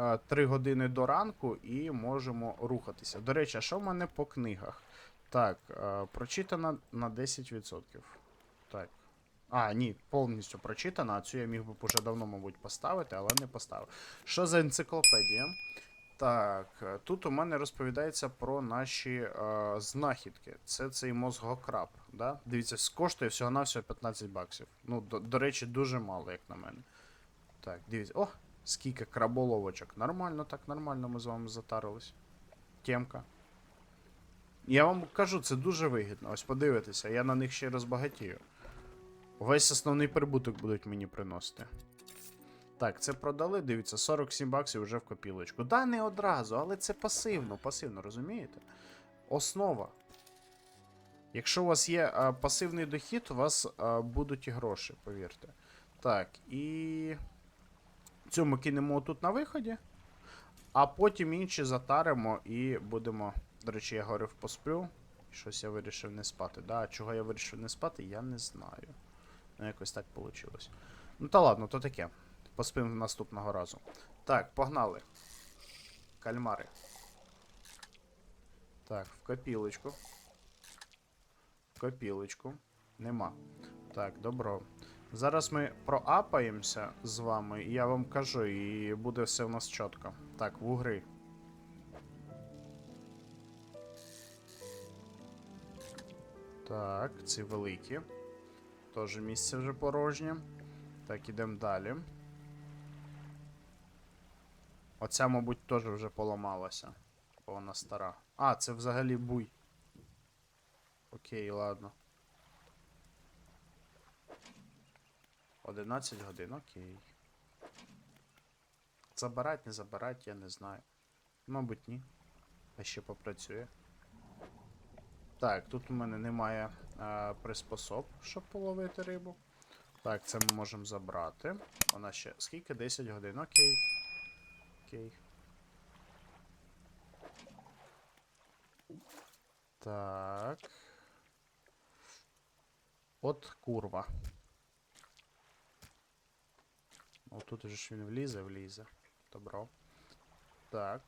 е, 3 години до ранку і можемо рухатися. До речі, а що в мене по книгах? Так, е, прочитано на 10%. Так. А, ні, повністю прочитано, а цю я міг би б уже давно, мабуть, поставити, але не поставив. Що за енциклопедія? Так, е, тут у мене розповідається про наші е, знахідки. Це цей мозгокраб. Да? Дивіться, коштує всього-навсього 15 баксів. Ну, до, до речі, дуже мало, як на мене. Так, дивіться. О, скільки краболовочок. Нормально, так, нормально ми з вами затарились. Темка. Я вам кажу, це дуже вигідно. Ось подивитися, я на них ще розбагатію. Весь основний прибуток будуть мені приносити. Так, це продали, дивіться, 47 баксів вже в копілочку. Да, не одразу, але це пасивно, пасивно, розумієте? Основа. Якщо у вас є а, пасивний дохід, у вас а, будуть і гроші, повірте. Так, і. Ми кинемо тут на виході. А потім інші затаримо і будемо. До речі, я говорив, посплю. Щось я вирішив не спати. Да? Чого я вирішив не спати, я не знаю. Ну, якось так вийшло. Ну та ладно, то таке. Поспим наступного разу. Так, погнали. Кальмари. Так, в копілочку. В копілочку. Нема. Так, добро. Зараз ми проапаємося з вами, і я вам кажу, і буде все в нас чітко. Так, вугри. Так, ці великі. Теж місце вже порожнє. Так, ідемо далі. Оця, мабуть, теж вже поламалася. Бо вона стара. А, це взагалі буй. Окей, ладно. 11 годин, окей. Забирать, не забирать, я не знаю. Мабуть, ні. А ще попрацює. Так, тут у мене немає е, приспособ, щоб половити рибу. Так, це ми можемо забрати. Вона ще. Скільки? 10 годин. Окей. Окей. Так. От курва. О, тут уже ж він влізе, влізе. Добро. Так.